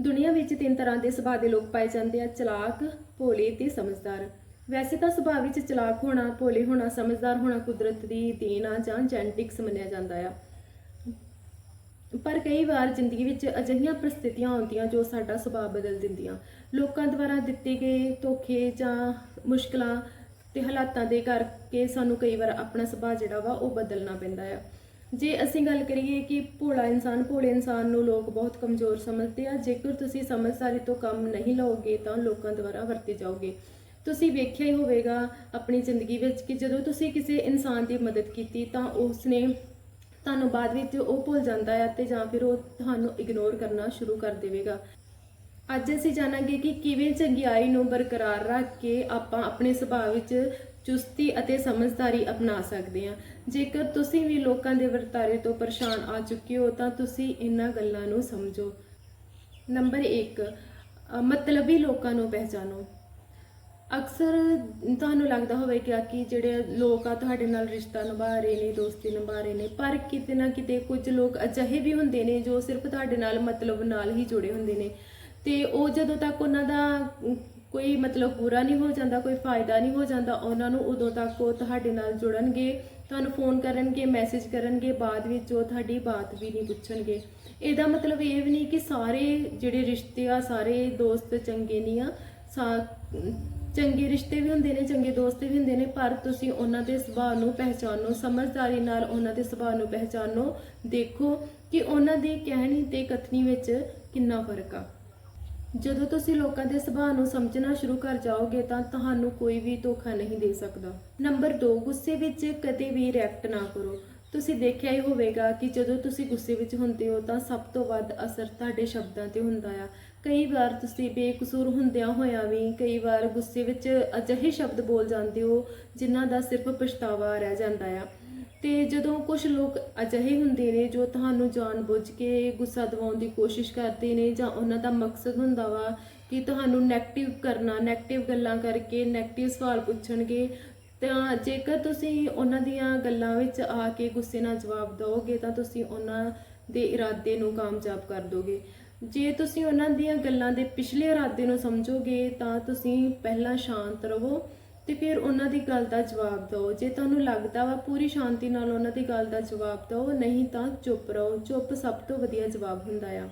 ਦੁਨੀਆ ਵਿੱਚ ਤਿੰਨ ਤਰ੍ਹਾਂ ਦੇ ਸੁਭਾਅ ਦੇ ਲੋਕ ਪਾਏ ਜਾਂਦੇ ਆ, ਚਲਾਕ, ਭੋਲੇ ਤੇ ਸਮਝਦਾਰ। ਵੈਸੇ ਤਾਂ ਸੁਭਾਅ ਵਿੱਚ ਚਲਾਕ ਹੋਣਾ, ਭੋਲੇ ਹੋਣਾ, ਸਮਝਦਾਰ ਹੋਣਾ ਕੁਦਰਤ ਦੀ ਦੇਣ ਆ ਜਾਂ ਜੈਨੇਟਿਕਸ ਮੰਨਿਆ ਜਾਂਦਾ ਆ। ਪਰ ਕਈ ਵਾਰ ਜ਼ਿੰਦਗੀ ਵਿੱਚ ਅਜਿਹੀਆਂ ਪ੍ਰਸਥਿਤੀਆਂ ਆਉਂਦੀਆਂ ਜੋ ਸਾਡਾ ਸੁਭਾਅ ਬਦਲ ਦਿੰਦੀਆਂ। ਲੋਕਾਂ ਦੁਆਰਾ ਦਿੱਤੇ ਗਏ ਧੋਖੇ ਜਾਂ ਮੁਸ਼ਕਲਾਂ ਤੇ ਹਾਲਾਤਾਂ ਦੇ ਕਰਕੇ ਸਾਨੂੰ ਕਈ ਵਾਰ ਆਪਣਾ ਸੁਭਾਅ ਜਿਹੜਾ ਵਾ ਉਹ ਬਦਲਣਾ ਪੈਂਦਾ ਆ। ਜੇ ਅਸੀਂ ਗੱਲ ਕਰੀਏ ਕਿ ਭੋਲਾ ਇਨਸਾਨ, ਭੋਲੇ ਇਨਸਾਨ ਨੂੰ ਲੋਕ ਬਹੁਤ ਕਮਜ਼ੋਰ ਸਮਝਦੇ ਆ, ਜੇਕਰ ਤੁਸੀਂ ਸਮਝਦਾਰੀ ਤੋਂ ਕੰਮ ਨਹੀਂ ਲਓਗੇ ਤਾਂ ਲੋਕਾਂ ਦੁਆਰਾ ਵਰਤੇ ਜਾਓਗੇ। ਤੁਸੀਂ ਵੇਖਿਆ ਹੀ ਹੋਵੇਗਾ ਆਪਣੀ ਜ਼ਿੰਦਗੀ ਵਿੱਚ ਕਿ ਜਦੋਂ ਤੁਸੀਂ ਕਿਸੇ ਇਨਸਾਨ ਦੀ ਮਦਦ ਕੀਤੀ ਤਾਂ ਉਸ ਨੇ ਤੁਹਾਨੂੰ ਬਾਅਦ ਵਿੱਚ ਉਹ ਭੁੱਲ ਜਾਂਦਾ ਹੈ ਤੇ ਜਾਂ ਫਿਰ ਉਹ ਤੁਹਾਨੂੰ ਇਗਨੋਰ ਕਰਨਾ ਸ਼ੁਰੂ ਕਰ ਦੇਵੇਗਾ। ਅੱਜ ਅਸੀਂ ਜਾਣਾਂਗੇ ਕਿ ਕਿਵੇਂ ਚੰਗਿਆਈ ਨੂੰ ਬਰਕਰਾਰ ਰੱਖ ਕੇ ਆਪਾਂ ਆਪਣੇ ਸੁਭਾਅ ਵਿੱਚ ਚੁਸਤੀ ਅਤੇ ਸਮਝਦਾਰੀ ਅਪਣਾ ਸਕਦੇ ਹਾਂ। ਜੇਕਰ ਤੁਸੀਂ ਵੀ ਲੋਕਾਂ ਦੇ ਵਰਤਾਰੇ ਤੋਂ ਪਰੇਸ਼ਾਨ ਆ ਚੁੱਕੇ ਹੋ, ਤਾਂ ਤੁਸੀਂ ਇਹਨਾਂ ਗੱਲਾਂ ਨੂੰ ਸਮਝੋ। ਨੰਬਰ 1 ਮਤਲਬੀ ਲੋਕਾਂ ਨੂੰ ਪਹਿਚਾਨੋ। ਅਕਸਰ ਤੁਹਾਨੂੰ ਲੱਗਦਾ ਹੋਵੇਗਾ ਕਿ ਜਿਹੜੇ ਲੋਕ ਆ ਤੁਹਾਡੇ ਨਾਲ ਰਿਸ਼ਤਾ ਨਿਭਾ ਰਹੇ ਨੇ, ਦੋਸਤੀ ਨਿਭਾ ਰਹੇ ਨੇ, ਪਰ ਕਿਤੇ ਨਾ ਕਿਤੇ ਕੁਝ ਲੋਕ ਅਜਿਹੇ ਵੀ ਹੁੰਦੇ ਨੇ ਜੋ ਸਿਰਫ ਤੁਹਾਡੇ ਨਾਲ ਮਤਲਬ ਨਾਲ ਹੀ ਜੁੜੇ ਹੁੰਦੇ ਨੇ। ਤੇ ਉਹ ਜਦੋਂ ਤੱਕ ਉਹਨਾਂ ਦਾ ਕੋਈ ਮਤਲਬ ਪੂਰਾ ਨਹੀਂ ਹੋ ਜਾਂਦਾ, ਕੋਈ ਫਾਇਦਾ ਨਹੀਂ ਹੋ ਜਾਂਦਾ, ਉਹਨਾਂ ਨੂੰ ਉਦੋਂ ਤੱਕ ਉਹ ਤੁਹਾਡੇ ਨਾਲ ਜੁੜਨਗੇ, ਤੁਹਾਨੂੰ ਫੋਨ ਕਰਨਗੇ ਮੈਸੇਜ ਕਰਨਗੇ, ਬਾਅਦ ਵਿੱਚ ਉਹ ਤੁਹਾਡੀ ਬਾਤ ਵੀ ਨਹੀਂ ਪੁੱਛਣਗੇ। ਇਹਦਾ ਮਤਲਬ ਇਹ ਵੀ ਨਹੀਂ ਕਿ ਸਾਰੇ ਜਿਹੜੇ ਰਿਸ਼ਤੇ ਆ, ਸਾਰੇ ਦੋਸਤ ਚੰਗੇ ਨਹੀਂ ਆ, ਸਾ- ਚੰਗੇ ਰਿਸ਼ਤੇ ਵੀ ਹੁੰਦੇ ਨੇ, ਚੰਗੇ ਦੋਸਤ ਵੀ ਹੁੰਦੇ ਨੇ, ਪਰ ਤੁਸੀਂ ਉਹਨਾਂ ਦੇ ਸੁਭਾਅ ਨੂੰ ਪਹਿਚਾਨੋ, ਸਮਝਦਾਰੀ ਨਾਲ ਉਹਨਾਂ ਦੇ ਸੁਭਾਅ ਨੂੰ ਪਹਿਚਾਨੋ, ਦੇਖੋ ਕਿ ਉਹਨਾਂ ਦੀ ਕਹਿਣੀ ਤੇ ਕਥਨੀ ਵਿੱਚ ਕਿੰਨਾ ਫ਼ਰਕ ਆ। ਜਦੋਂ ਤੁਸੀਂ ਲੋਕਾਂ ਦੇ ਸੁਭਾਅ ਨੂੰ ਸਮਝਣਾ ਸ਼ੁਰੂ ਕਰ ਜਾਓਗੇ ਤਾਂ ਤੁਹਾਨੂੰ ਕੋਈ ਵੀ ਧੋਖਾ ਨਹੀਂ ਦੇ ਸਕਦਾ। ਨੰਬਰ 2 ਗੁੱਸੇ ਵਿੱਚ ਕਦੇ ਵੀ ਰਿਐਕਟ ਨਾ ਕਰੋ। ਤੁਸੀਂ ਦੇਖਿਆ ਹੀ ਹੋਵੇਗਾ ਕਿ ਜਦੋਂ ਤੁਸੀਂ ਗੁੱਸੇ ਵਿੱਚ ਹੁੰਦੇ ਹੋ ਤਾਂ ਸਭ ਤੋਂ ਵੱਧ ਅਸਰ ਤੁਹਾਡੇ ਸ਼ਬਦਾਂ ਤੇ ਹੁੰਦਾ ਆ। ਕਈ ਵਾਰ ਤੁਸੀਂ ਬੇਕਸੂਰ ਹੁੰਦਿਆਂ ਹੋਇਆਂ ਵੀ, ਕਈ ਵਾਰ ਗੁੱਸੇ ਵਿੱਚ ਅਜਿਹੇ ਸ਼ਬਦ ਬੋਲ ਜਾਂਦੇ ਹੋ ਜਿਨ੍ਹਾਂ ਦਾ ਸਿਰਫ ਪਛਤਾਵਾ ਰਹਿ ਜਾਂਦਾ ਆ। ਤੇ ਜਦੋਂ ਕੁਝ ਲੋਕ ਅਜਿਹੇ ਹੁੰਦੇ ਨੇ ਜੋ ਤੁਹਾਨੂੰ ਜਾਣ ਬੁੱਝ ਕੇ ਗੁੱਸਾ ਦਿਵਾਉਣ ਦੀ ਕੋਸ਼ਿਸ਼ ਕਰਦੇ ਨੇ ਜਾਂ ਉਹਨਾਂ ਦਾ ਮਕਸਦ ਹੁੰਦਾ ਵਾ ਕਿ ਤੁਹਾਨੂੰ 네ਗੇਟਿਵ ਕਰਨਾ 네ਗੇਟਿਵ ਗੱਲਾਂ ਕਰਕੇ 네ਗੇਟਿਵ ਸਵਾਲ ਪੁੱਛਣਗੇ, ਤਾਂ ਜੇਕਰ ਤੁਸੀਂ ਉਹਨਾਂ ਦੀਆਂ ਗੱਲਾਂ ਵਿੱਚ ਆ ਕੇ ਗੁੱਸੇ ਨਾਲ ਜਵਾਬ ਦਿਓਗੇ ਤਾਂ ਤੁਸੀਂ ਉਹਨਾਂ ਦੇ ਇਰਾਦੇ ਨੂੰ ਕਾਮਯਾਬ ਕਰ ਦੋਗੇ। ਜੇ ਤੁਸੀਂ ਉਹਨਾਂ ਦੀਆਂ ਗੱਲਾਂ ਦੇ ਪਿਛਲੇ ਇਰਾਦੇ ਨੂੰ ਸਮਝੋਗੇ ਤਾਂ ਤੁਸੀਂ ਪਹਿਲਾਂ ਸ਼ਾਂਤ ਰਹੋ। ਤੇ ਫਿਰ ਉਹਨਾਂ ਦੀ ਗੱਲ ਦਾ ਜਵਾਬ ਦਿਓ। ਜੇ ਤੁਹਾਨੂੰ ਲੱਗਦਾ ਵਾ ਪੂਰੀ ਸ਼ਾਂਤੀ ਨਾਲ ਉਹਨਾਂ ਦੀ ਗੱਲ ਦਾ ਜਵਾਬ ਦਿਓ, ਨਹੀਂ ਤਾਂ ਚੁੱਪ ਰਹੋ। ਚੁੱਪ ਸਭ ਤੋਂ ਵਧੀਆ ਜਵਾਬ ਹੁੰਦਾ ਆ।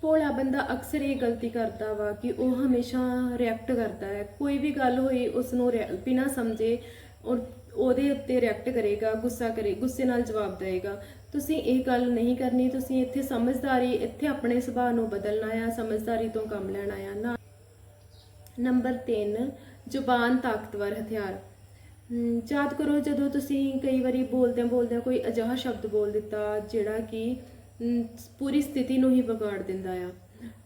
ਭੋਲਾ ਬੰਦਾ ਅਕਸਰ ਇਹ ਗਲਤੀ ਕਰਦਾ ਵਾ ਕਿ ਉਹ ਹਮੇਸ਼ਾ ਰਿਐਕਟ ਕਰਦਾ ਹੈ। ਕੋਈ ਵੀ ਗੱਲ ਹੋਈ ਉਸ ਨੂੰ ਰਿਐ- ਬਿਨਾਂ ਸਮਝੇ ਔਰ ਉਹਦੇ ਉੱਤੇ ਰਿਐਕਟ ਕਰੇਗਾ, ਗੁੱਸਾ ਕਰੇ, ਗੁੱਸੇ ਨਾਲ ਜਵਾਬ ਦੇਵੇਗਾ। ਤੁਸੀਂ ਇਹ ਗੱਲ ਨਹੀਂ ਕਰਨੀ, ਤੁਸੀਂ ਇੱਥੇ ਸਮਝਦਾਰੀ, ਇੱਥੇ ਆਪਣੇ ਸੁਭਾਅ ਨੂੰ ਬਦਲਣਾ ਆ, ਸਮਝਦਾਰੀ ਤੋਂ ਕੰਮ ਲੈਣਾ ਆ। ਨਾ ਨੰਬਰ 3 ਜ਼ੁਬਾਨ ਤਾਕਤਵਰ ਹਥਿਆਰ। ਯਾਦ ਕਰੋ ਜਦੋਂ ਤੁਸੀਂ ਕਈ ਵਾਰੀ ਬੋਲਦਿਆਂ ਬੋਲਦਿਆਂ ਕੋਈ ਅਜਿਹਾ ਸ਼ਬਦ ਬੋਲ ਦਿੱਤਾ ਜਿਹੜਾ ਕਿ ਪੂਰੀ ਸਥਿਤੀ ਨੂੰ ਹੀ ਵਿਗਾੜ ਦਿੰਦਾ ਆ।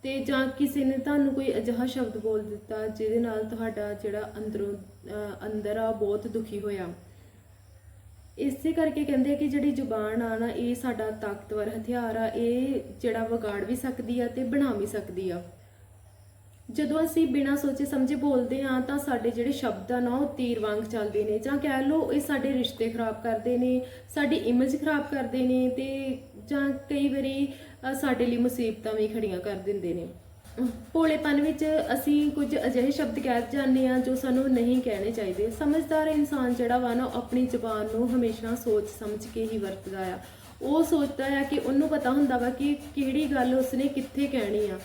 ਤੇ ਜਾਂ ਕਿਸੇ ਨੇ ਤੁਹਾਨੂੰ ਕੋਈ ਅਜਿਹਾ ਸ਼ਬਦ ਬੋਲ ਦਿੱਤਾ ਜਿਹਦੇ ਨਾਲ ਤੁਹਾਡਾ ਜਿਹੜਾ ਅੰਦਰੋਂ ਅੰਦਰ ਆ ਬਹੁਤ ਦੁਖੀ ਹੋਇਆ। ਇਸੇ ਕਰਕੇ ਕਹਿੰਦੇ ਕਿ ਜਿਹੜੀ ਜ਼ੁਬਾਨ ਆ ਨਾ, ਇਹ ਸਾਡਾ ਤਾਕਤਵਰ ਹਥਿਆਰ ਆ, ਇਹ ਜਿਹੜਾ ਵਿਗਾੜ ਵੀ ਸਕਦੀ ਆ ਤੇ ਬਣਾ ਵੀ ਸਕਦੀ ਆ। ਜਦੋਂ ਅਸੀਂ ਬਿਨਾਂ ਸੋਚੇ ਸਮਝੇ ਬੋਲਦੇ ਹਾਂ, ਤਾਂ ਸਾਡੇ ਜਿਹੜੇ ਸ਼ਬਦ ਆ ਨਾ, ਉਹ ਤੀਰ ਵਾਂਗ ਚੱਲਦੇ ਨੇ ਜਾਂ ਕਹਿ ਲਓ ਇਹ ਸਾਡੇ ਰਿਸ਼ਤੇ ਖਰਾਬ ਕਰਦੇ ਨੇ, ਸਾਡੀ ਇਮੇਜ ਖਰਾਬ ਕਰਦੇ ਨੇ ਤੇ ਜਾਂ ਕਈ ਵਾਰੀ ਸਾਡੇ ਲਈ ਮੁਸੀਬਤਾਂ ਵੀ ਖੜੀਆਂ ਕਰ ਦਿੰਦੇ ਨੇ। ਭੋਲੇਪਨ ਵਿੱਚ ਅਸੀਂ ਕੁਝ ਅਜਿਹੇ ਸ਼ਬਦ ਕਹਿ ਜਾਂਦੇ ਆ ਜੋ ਸਾਨੂੰ ਨਹੀਂ ਕਹਿਣੇ ਚਾਹੀਦੇ। ਸਮਝਦਾਰ ਇਨਸਾਨ ਜਿਹੜਾ ਵਾ ਨਾ, ਉਹ ਆਪਣੀ ਜ਼ੁਬਾਨ ਨੂੰ ਹਮੇਸ਼ਾ ਸੋਚ ਸਮਝ ਕੇ ਹੀ ਵਰਤਦਾ ਆ। ਉਹ ਸੋਚਦਾ ਆ ਕਿ ਉਹਨੂੰ ਪਤਾ ਹੁੰਦਾ ਵਾ ਕਿ ਕਿਹੜੀ ਗੱਲ ਉਸਨੇ ਕਿੱਥੇ ਕਹਿਣੀ ਆ।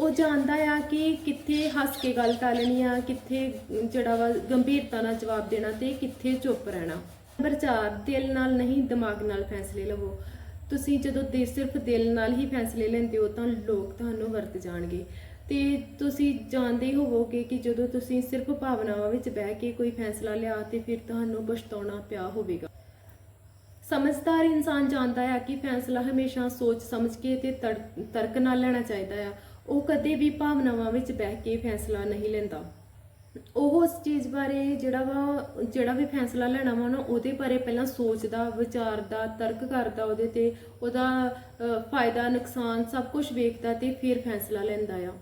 ਉਹ ਜਾਣਦਾ ਆ ਕਿ ਕਿੱਥੇ ਹੱਸ ਕੇ ਗੱਲ ਟਾਲਣੀ ਆ, ਕਿੱਥੇ ਜਿਹੜਾ ਵਾ ਗੰਭੀਰਤਾ ਨਾਲ ਜਵਾਬ ਦੇਣਾ ਤੇ ਕਿੱਥੇ ਚੁੱਪ ਰਹਿਣਾ। ਨੰਬਰ 4 ਦਿਲ ਨਾਲ ਨਹੀਂ, ਦਿਮਾਗ ਨਾਲ ਫੈਸਲੇ ਲਵੋ। ਤੁਸੀਂ ਜਦੋਂ ਦੇ ਸਿਰਫ ਦਿਲ ਨਾਲ ਹੀ ਫੈਸਲੇ ਲੈਂਦੇ ਹੋ, ਤਾਂ ਲੋਕ ਤੁਹਾਨੂੰ ਵਰਤ ਜਾਣਗੇ। ਤੇ ਤੁਸੀਂ ਜਾਣਦੇ ਹੋਵੋਗੇ ਕਿ ਜਦੋਂ ਤੁਸੀਂ ਸਿਰਫ ਭਾਵਨਾਵਾਂ ਵਿੱਚ ਬਹਿ ਕੇ ਕੋਈ ਫੈਸਲਾ ਲਿਆ, ਤੇ ਫਿਰ ਤੁਹਾਨੂੰ ਪਛਤਾਉਣਾ ਪਿਆ ਹੋਵੇਗਾ। ਸਮਝਦਾਰ ਇਨਸਾਨ ਜਾਣਦਾ ਹੈ ਕਿ ਫੈਸਲਾ ਹਮੇਸ਼ਾ ਸੋਚ ਸਮਝ ਕੇ ਤੇ ਤੜ- ਤਰਕ ਨਾਲ ਲੈਣਾ ਚਾਹੀਦਾ ਆ। ਉਹ ਕਦੇ ਵੀ ਭਾਵਨਾਵਾਂ ਵਿੱਚ ਬਹਿ ਕੇ ਫੈਸਲਾ ਨਹੀਂ ਲੈਂਦਾ। ਉਹ ਉਸ ਚੀਜ਼ ਬਾਰੇ ਜਿਹੜਾ ਵਾ, ਜਿਹੜਾ ਵੀ ਫੈਸਲਾ ਲੈਣਾ ਵਾ ਨਾ, ਉਹਦੇ ਬਾਰੇ ਪਹਿਲਾਂ ਸੋਚਦਾ, ਵਿਚਾਰਦਾ, ਤਰਕ ਕਰਦਾ ਉਹਦੇ ਤੇ, ਉਹਦਾ ਫਾਇਦਾ, ਨੁਕਸਾਨ ਸਭ ਕੁਝ ਵੇਖਦਾ ਤੇ ਫਿਰ ਫੈਸਲਾ ਲੈਂਦਾ ਆ।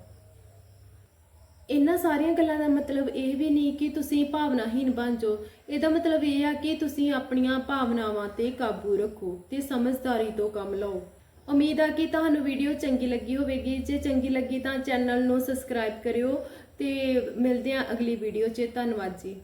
ਇਹਨਾਂ ਸਾਰੀਆਂ ਗੱਲਾਂ ਦਾ ਮਤਲਬ ਇਹ ਵੀ ਨਹੀਂ ਕਿ ਤੁਸੀਂ ਭਾਵਨਾਹੀਨ ਬਣ ਜਾਓ। ਇਹਦਾ ਮਤਲਬ ਇਹ ਆ ਕਿ ਤੁਸੀਂ ਆਪਣੀਆਂ ਭਾਵਨਾਵਾਂ ਤੇ ਕਾਬੂ ਰੱਖੋ ਤੇ ਸਮਝਦਾਰੀ ਤੋਂ ਕੰਮ ਲਓ। ਉਮੀਦ ਆ ਕਿ ਤੁਹਾਨੂੰ ਵੀਡੀਓ ਚੰਗੀ ਲੱਗੀ ਹੋਵੇਗੀ। ਜੇ ਚੰਗੀ ਲੱਗੀ ਤਾਂ ਚੈਨਲ ਨੂੰ ਸਬਸਕ੍ਰਾਈਬ ਕਰਿਓ ਤੇ ਮਿਲਦੇ ਹਾਂ ਅਗਲੀ ਵੀਡੀਓ 'ਚ। ਧੰਨਵਾਦ ਜੀ।